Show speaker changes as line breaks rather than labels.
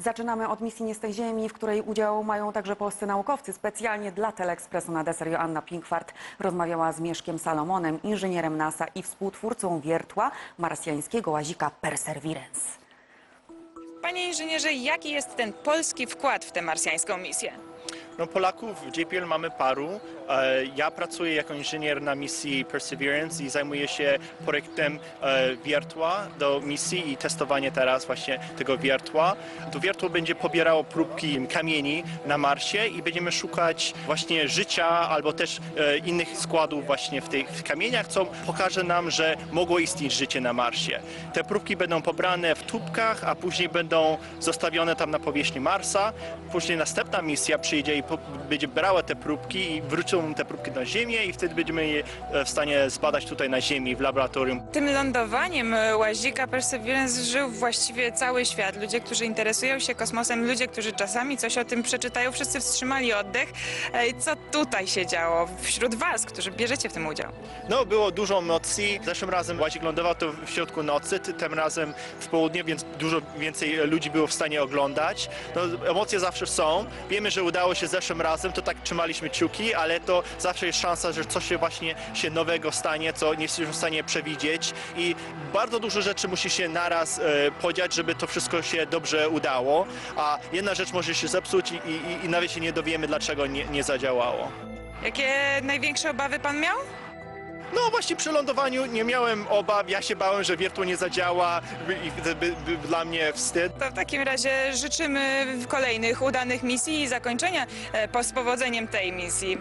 Zaczynamy od misji Nie z tej ziemi, w której udział mają także polscy naukowcy. Specjalnie dla Teleekspresu na deser Joanna Pinkwart rozmawiała z Mieszkiem Salomonem, inżynierem NASA i współtwórcą wiertła marsjańskiego łazika Perseverance.
Panie inżynierze, jaki jest ten polski wkład w tę marsjańską misję?
No Polaków w JPL mamy paru. E, Ja pracuję jako inżynier na misji Perseverance i zajmuję się projektem e, wiertła do misji i testowanie teraz właśnie tego wiertła. To wiertło będzie pobierało próbki kamieni na Marsie i będziemy szukać właśnie życia albo też e, innych składów właśnie w tych kamieniach, co pokaże nam, że mogło istnieć życie na Marsie. Te próbki będą pobrane w tubkach, a później będą zostawione tam na powierzchni Marsa. Później następna misja przyjdzie i będzie brała te próbki i wrócą te próbki na Ziemię i wtedy będziemy je e, w stanie zbadać tutaj na Ziemi w laboratorium.
Tym lądowaniem e, łazika Perseverance żył właściwie cały świat. Ludzie, którzy interesują się kosmosem, ludzie, którzy czasami coś o tym przeczytają, wszyscy wstrzymali oddech. E, Co tutaj się działo wśród was, którzy bierzecie w tym udział?
No, było dużo emocji. Zeszłym razem łazik lądował to w środku nocy, ty- tym razem w południe, więc dużo więcej ludzi było w stanie oglądać. No, emocje zawsze są. Wiemy, że udało się zeszłym razem, to tak trzymaliśmy kciuki, ale to zawsze jest szansa, że coś się właśnie się nowego stanie, co nie jesteśmy w stanie przewidzieć i bardzo dużo rzeczy musi się naraz e, podziać, żeby to wszystko się dobrze udało, a jedna rzecz może się zepsuć i, i, i nawet się nie dowiemy, dlaczego nie, nie zadziałało.
Jakie największe obawy pan miał?
No właśnie przy lądowaniu nie miałem obaw, ja się bałem, że wiertło nie zadziała i by, by dla mnie wstyd.
To w takim razie życzymy kolejnych udanych misji i zakończenia e, po- z powodzeniem tej misji.